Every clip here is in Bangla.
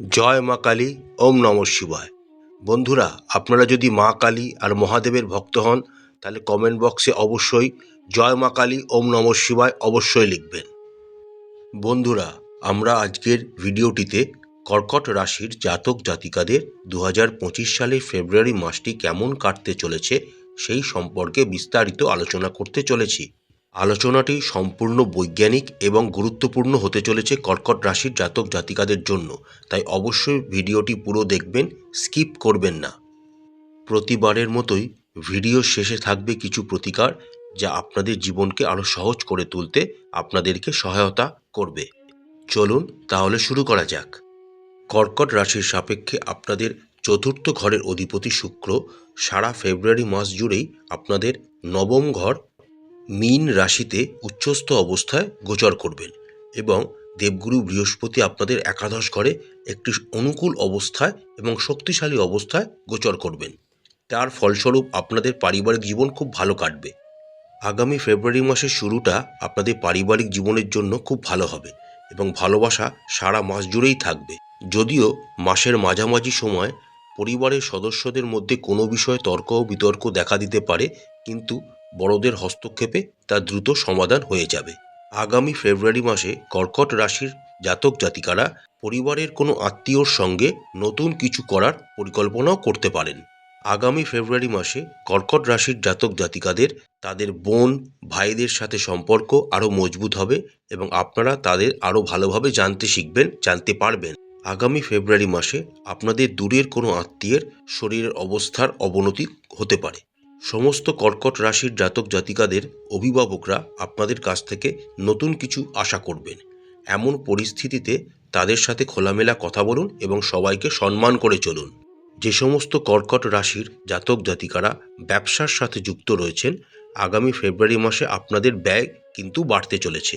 জয় মা কালী, ওম নম শিবায়। বন্ধুরা, আপনারা যদি মা কালী আর মহাদেবের ভক্ত হন, তাহলে কমেন্ট বক্সে অবশ্যই জয় মা কালী, ওম নম শিবায় অবশ্যই লিখবেন। বন্ধুরা, আমরা আজকের ভিডিওটিতে কর্কট রাশির জাতক জাতিকাদের দু হাজার পঁচিশ সালের ফেব্রুয়ারি মাসটি কেমন কাটতে চলেছে সেই সম্পর্কে বিস্তারিত আলোচনা করতে চলেছি। আলোচনাটি সম্পূর্ণ বৈজ্ঞানিক এবং গুরুত্বপূর্ণ হতে চলেছে কর্কট রাশির জাতক জাতিকাদের জন্য। তাই অবশ্যই ভিডিওটি পুরো দেখবেন, স্কিপ করবেন না। প্রতিবারের মতোই ভিডিও শেষে থাকবে কিছু প্রতিকার যা আপনাদের জীবনকে আরও সহজ করে তুলতে আপনাদেরকে সহায়তা করবে। চলুন তাহলে শুরু করা যাক। কর্কট রাশির সাপেক্ষে আপনাদের চতুর্থ ঘরের অধিপতি শুক্র সারা ফেব্রুয়ারি মাস জুড়েই আপনাদের নবম ঘর মীন রাশিতে উচ্চস্থ অবস্থায় গোচর করবেন এবং দেবগুরু বৃহস্পতি আপনাদের একাদশ ঘরে একটি অনুকূল অবস্থায় এবং শক্তিশালী অবস্থায় গোচর করবেন। তার ফলস্বরূপ আপনাদের পারিবারিক জীবন খুব ভালো কাটবে। আগামী ফেব্রুয়ারি মাসের শুরুটা আপনাদের পারিবারিক জীবনের জন্য খুব ভালো হবে এবং ভালোবাসা সারা মাস জুড়েই থাকবে। যদিও মাসের মাঝামাঝি সময় পরিবারের সদস্যদের মধ্যে কোনো বিষয়ে তর্ক ও বিতর্ক দেখা দিতে পারে, কিন্তু বড়দের হস্তক্ষেপে তা দ্রুত সমাধান হয়ে যাবে। আগামী ফেব্রুয়ারি মাসে কর্কট রাশির জাতক জাতিকারা পরিবারের কোনো আত্মীয়র সঙ্গে নতুন কিছু করার পরিকল্পনাও করতে পারেন। আগামী ফেব্রুয়ারি মাসে কর্কট রাশির জাতক জাতিকাদের তাদের বোন, ভাইদের সাথে সম্পর্ক আরও মজবুত হবে এবং আপনারা তাদের আরও ভালোভাবে জানতে শিখবেন, জানতে পারবেন। আগামী ফেব্রুয়ারি মাসে আপনাদের দূরের কোনো আত্মীয়ের শরীরের অবস্থার অবনতি হতে পারে। সমস্ত কর্কট রাশির জাতক জাতিকাদের অভিভাবকরা আপনাদের কাছ থেকে নতুন কিছু আশা করবেন। এমন পরিস্থিতিতে তাদের সাথে খোলামেলা কথা বলুন এবং সবাইকে সম্মান করে চলুন। যে সমস্ত কর্কট রাশির জাতক জাতিকারা ব্যবসার সাথে যুক্ত রয়েছেন, আগামী ফেব্রুয়ারি মাসে আপনাদের ব্যয় কিন্তু বাড়তে চলেছে।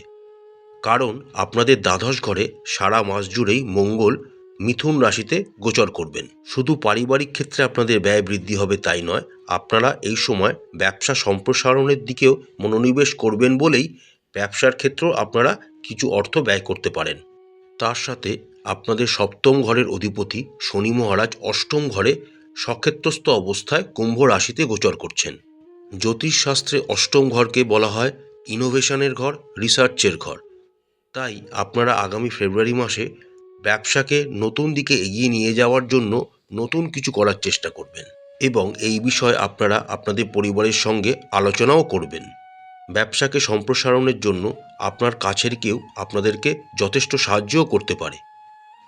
কারণ আপনাদের দ্বাদশ ঘরে সারা মাস জুড়েই মঙ্গল মিথুন রাশিতে গোচর করবেন। শুধু পারিবারিক ক্ষেত্রে আপনাদের ব্যয় বৃদ্ধি হবে তাই নয়, আপনারা এই সময় ব্যবসা সম্প্রসারণের দিকেও মনোনিবেশ করবেন বলেই ব্যবসার ক্ষেত্রেও আপনারা কিছু অর্থ ব্যয় করতে পারেন। তার সাথে আপনাদের সপ্তম ঘরের অধিপতি শনি মহারাজ অষ্টম ঘরে সক্ষেত্রস্থ অবস্থায় কুম্ভ রাশিতে গোচর করছেন। জ্যোতিষশাস্ত্রে অষ্টম ঘরকে বলা হয় ইনোভেশনের ঘর রিসার্চের ঘর। তাই আপনারা আগামী ফেব্রুয়ারি মাসে ব্যবসাকে নতুন দিকে এগিয়ে নিয়ে যাওয়ার জন্য নতুন কিছু করার চেষ্টা করবেন এবং এই বিষয়ে আপনারা আপনাদের পরিবারের সঙ্গে আলোচনাও করবেন। ব্যবসাকে সম্প্রসারণের জন্য আপনার কাছের কেউ আপনাদেরকে যথেষ্ট সাহায্যও করতে পারে।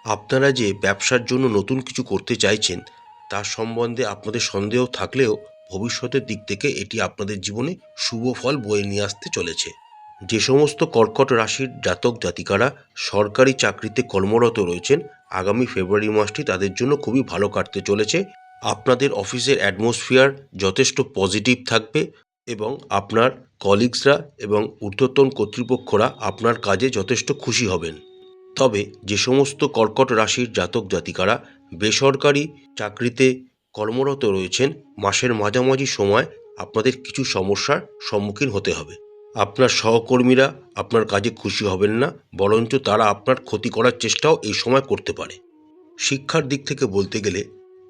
আপনারা যে ব্যবসার জন্য নতুন কিছু করতে চাইছেন, তার সম্বন্ধে আপনাদের সন্দেহ থাকলেও ভবিষ্যতের দিক থেকে এটি আপনাদের জীবনে শুভ ফল বয়ে নিয়ে আসতে চলেছে। যে সমস্ত কর্কট রাশির জাতক জাতিকারা সরকারি চাকরিতে কর্মরত রয়েছেন, আগামী ফেব্রুয়ারি মাসটি তাদের জন্য খুবই ভালো কাটতে চলেছে। আপনাদের অফিসের অ্যাটমসফিয়ার যথেষ্ট পজিটিভ থাকবে এবং আপনার কলিগসরা এবং ঊর্ধ্বতন কর্তৃপক্ষরা আপনার কাজে যথেষ্ট খুশি হবেন। তবে যে সমস্ত কর্কট রাশির জাতক জাতিকারা বেসরকারি চাকরিতে কর্মরত রয়েছেন, মাসের মাঝামাঝি সময় আপনাদের কিছু সমস্যার সম্মুখীন হতে হবে। আপনার সহকর্মীরা আপনার কাজে খুশি হবেন না, বরঞ্চ তারা আপনার ক্ষতি করার চেষ্টাও এই সময় করতে পারে। শিক্ষার দিক থেকে বলতে গেলে,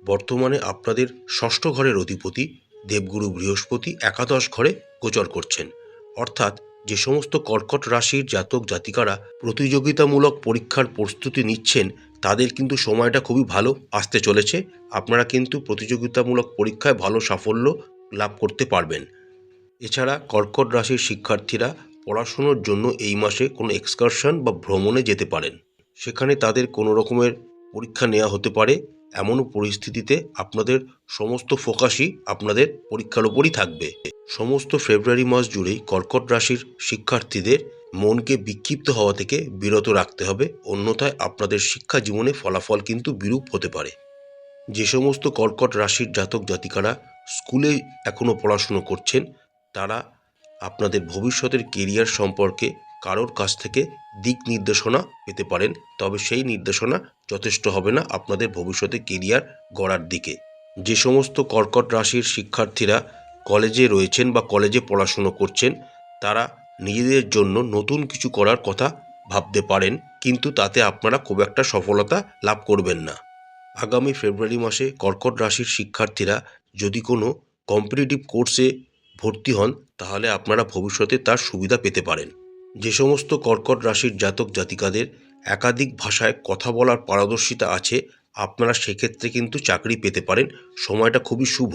বর্তমানে আপনাদের ষষ্ঠ ঘরের অধিপতি দেবগুরু বৃহস্পতি একাদশ ঘরে গোচর করছেন। অর্থাৎ যে সমস্ত কর্কট রাশির জাতক জাতিকারা প্রতিযোগিতামূলক পরীক্ষার প্রস্তুতি নিচ্ছেন, তাদের কিন্তু সময়টা খুবই ভালো আসতে চলেছে। আপনারা কিন্তু প্রতিযোগিতামূলক পরীক্ষায় ভালো সাফল্য লাভ করতে পারবেন। এছাড়া কর্কট রাশির শিক্ষার্থীরা পড়াশুনোর জন্য এই মাসে কোনো এক্সকারশন বা ভ্রমণে যেতে পারেন। সেখানে তাদের কোনো রকমের পরীক্ষা নেওয়া হতে পারে। এমন পরিস্থিতিতে আপনাদের সমস্ত ফোকাসই আপনাদের পরীক্ষার ওপরই থাকবে। সমস্ত ফেব্রুয়ারি মাস জুড়েই কর্কট রাশির শিক্ষার্থীদের মনকে বিক্ষিপ্ত হওয়া থেকে বিরত রাখতে হবে। অন্যথায় আপনাদের শিক্ষা জীবনে ফলাফল কিন্তু বিরূপ হতে পারে। যে সমস্ত কর্কট রাশির জাতক জাতিকারা স্কুলে এখনও পড়াশুনো করছেন তারা আপনাদের ভবিষ্যতের কেরিয়ার সম্পর্কে কারোর কাছ থেকে দিক নির্দেশনা পেতে পারেন, তবে সেই নির্দেশনা যথেষ্ট হবে না আপনাদের ভবিষ্যতে কেরিয়ার গড়ার দিকে। যে সমস্ত কর্কট রাশির শিক্ষার্থীরা কলেজে রয়েছেন বা কলেজে পড়াশুনো করছেন, তারা নিজেদের জন্য নতুন কিছু করার কথা ভাবতে পারেন, কিন্তু তাতে আপনারা খুব একটা সফলতা লাভ করবেন না। আগামী ফেব্রুয়ারি মাসে কর্কট রাশির শিক্ষার্থীরা যদি কোনো কম্পিটিটিভ কোর্সে ভর্তি হন, তাহলে আপনারা ভবিষ্যতে তার সুবিধা পেতে পারেন। যে সমস্ত কর্কট রাশির জাতক জাতিকাদের একাধিক ভাষায় কথা বলার পারদর্শিতা আছে, আপনারা সেক্ষেত্রে কিন্তু চাকরি পেতে পারেন, সময়টা খুবই শুভ।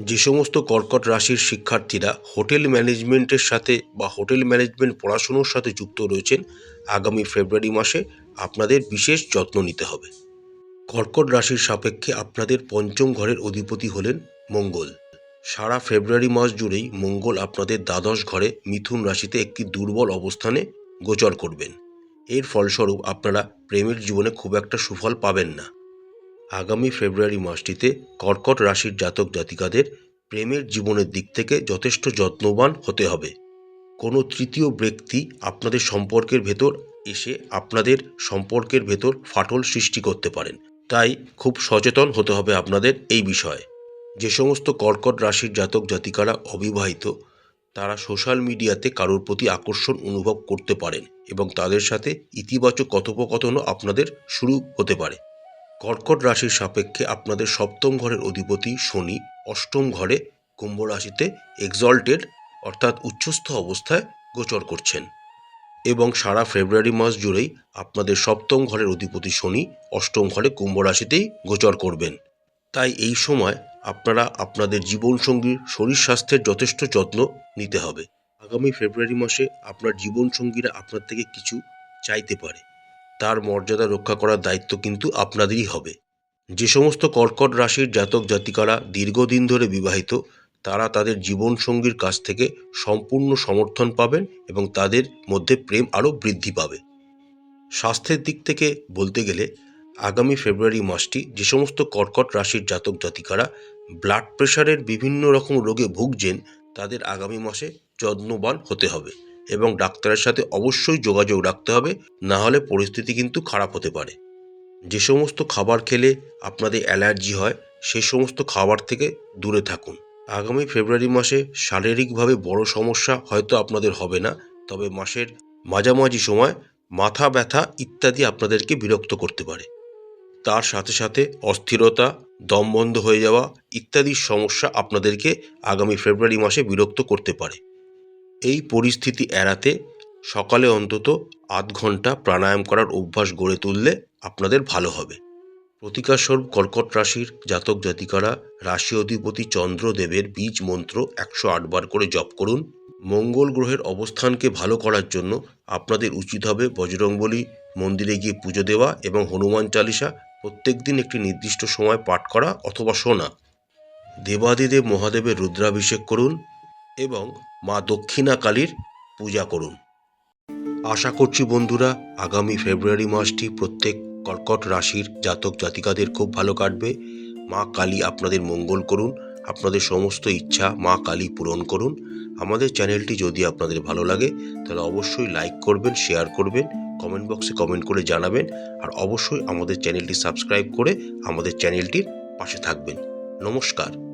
যে সমস্ত কর্কট রাশির শিক্ষার্থীরা হোটেল ম্যানেজমেন্টের সাথে বা হোটেল ম্যানেজমেন্ট পড়াশুনোর সাথে যুক্ত রয়েছেন, আগামী ফেব্রুয়ারি মাসে আপনাদের বিশেষ যত্ন নিতে হবে। কর্কট রাশির সাপেক্ষে আপনাদের পঞ্চম ঘরের অধিপতি হলেন মঙ্গল। সারা ফেব্রুয়ারি মাস জুড়েই মঙ্গল আপনাদের দ্বাদশ ঘরে মিথুন রাশিতে একটি দুর্বল অবস্থানে গোচর করবেন। এর ফলস্বরূপ আপনারা প্রেমের জীবনে খুব একটা সুফল পাবেন না। আগামী ফেব্রুয়ারি মাসটিতে কর্কট রাশির জাতক জাতিকাদের প্রেমের জীবনের দিক থেকে যথেষ্ট যত্নবান হতে হবে। কোনো তৃতীয় ব্যক্তি আপনাদের সম্পর্কের ভেতর এসে আপনাদের সম্পর্কের ভেতর ফাটল সৃষ্টি করতে পারেন। তাই খুব সচেতন হতে হবে আপনাদের এই বিষয়ে। যে সমস্ত কর্কট রাশির জাতক জাতিকারা অবিবাহিত, তারা সোশ্যাল মিডিয়াতে কারোর প্রতি আকর্ষণ অনুভব করতে পারেন এবং তাদের সাথে ইতিবাচক কথোপকথনও আপনাদের শুরু হতে পারে। কর্কট রাশির সাপেক্ষে আপনাদের সপ্তম ঘরের অধিপতি শনি অষ্টম ঘরে কুম্ভ রাশিতে এক্সল্টেড অর্থাৎ উচ্চস্থ অবস্থায় গোচর করছেন এবং সারা ফেব্রুয়ারি মাস জুড়েই আপনাদের সপ্তম ঘরের অধিপতি শনি অষ্টম ঘরে কুম্ভ রাশিতেই গোচর করবেন। তাই এই সময় আপনারা আপনাদের জীবনসঙ্গীর শরীর স্বাস্থ্যের যথেষ্ট যত্ন নিতে হবে। আগামী ফেব্রুয়ারি মাসে আপনার জীবনসঙ্গীরা আপনার থেকে কিছু চাইতে পারে। তার মর্যাদা রক্ষা করার দায়িত্ব কিন্তু আপনাদেরই হবে। যে সমস্ত কর্কট রাশির জাতক জাতিকারা দীর্ঘদিন ধরে বিবাহিত, তারা তাদের জীবনসঙ্গীর কাছ থেকে সম্পূর্ণ সমর্থন পাবেন এবং তাদের মধ্যে প্রেম আরও বৃদ্ধি পাবে। স্বাস্থ্যের দিক থেকে বলতে গেলে আগামী ফেব্রুয়ারি মাসটি যে সমস্ত কর্কট রাশির জাতক জাতিকারা ব্লাড প্রেশারের বিভিন্ন রকম রোগে ভুগছেন, তাদের আগামী মাসে যত্নবান হতে হবে এবং ডাক্তারের সাথে অবশ্যই যোগাযোগ রাখতে হবে, না হলে পরিস্থিতি কিন্তু খারাপ হতে পারে। যে সমস্ত খাবার খেলে আপনাদের অ্যালার্জি হয় সেই সমস্ত খাবার থেকে দূরে থাকুন। আগামী ফেব্রুয়ারি মাসে শারীরিকভাবে বড় সমস্যা হয়তো আপনাদের হবে না, তবে মাসের মাঝামাঝি সময় মাথা ব্যথা ইত্যাদি আপনাদেরকে বিরক্ত করতে পারে। তার সাথে সাথে অস্থিরতা, দম বন্ধ হয়ে যাওয়া ইত্যাদি সমস্যা আপনাদেরকে আগামী ফেব্রুয়ারি মাসে বিরক্ত করতে পারে। এই পরিস্থিতি এড়াতে সকালে অন্তত আধ ঘণ্টা প্রাণায়াম করার অভ্যাস গড়ে তুললে আপনাদের ভালো হবে। প্রতিকারস্বরূপ কর্কট রাশির জাতক জাতিকারা রাশি অধিপতি চন্দ্রদেবের বীজ মন্ত্র একশো আটবার করে জপ করুন। মঙ্গল গ্রহের অবস্থানকে ভালো করার জন্য আপনাদের উচিত হবে বজরংবলী মন্দিরে গিয়ে পুজো দেওয়া এবং হনুমান চালিসা প্রত্যেক দিন একটি নির্দিষ্ট সময় পাঠ করা অথবা শোনা। দেবাদিদেব মহাদেবের রুদ্রাভিষেক করুন এবং মা দক্ষিণা কালীর পূজা করুন। আশা করছি বন্ধুরা, আগামী ফেব্রুয়ারি মাসটি প্রত্যেক কর্কট রাশির জাতক জাতিকাদের খুব ভালো কাটবে। মা কালী আপনাদের মঙ্গল করুন, আপনাদের সমস্ত ইচ্ছা মা কালী পূরণ করুন। আমাদের চ্যানেলটি যদি আপনাদের ভালো লাগে, তাহলে অবশ্যই লাইক করবেন, শেয়ার করবেন কমেন্ট বক্সে কমেন্ট করে জানাবেন আর অবশ্যই আমাদের চ্যানেলটি সাবস্ক্রাইব করে আমাদের চ্যানেলটির পাশে থাকবেন। নমস্কার।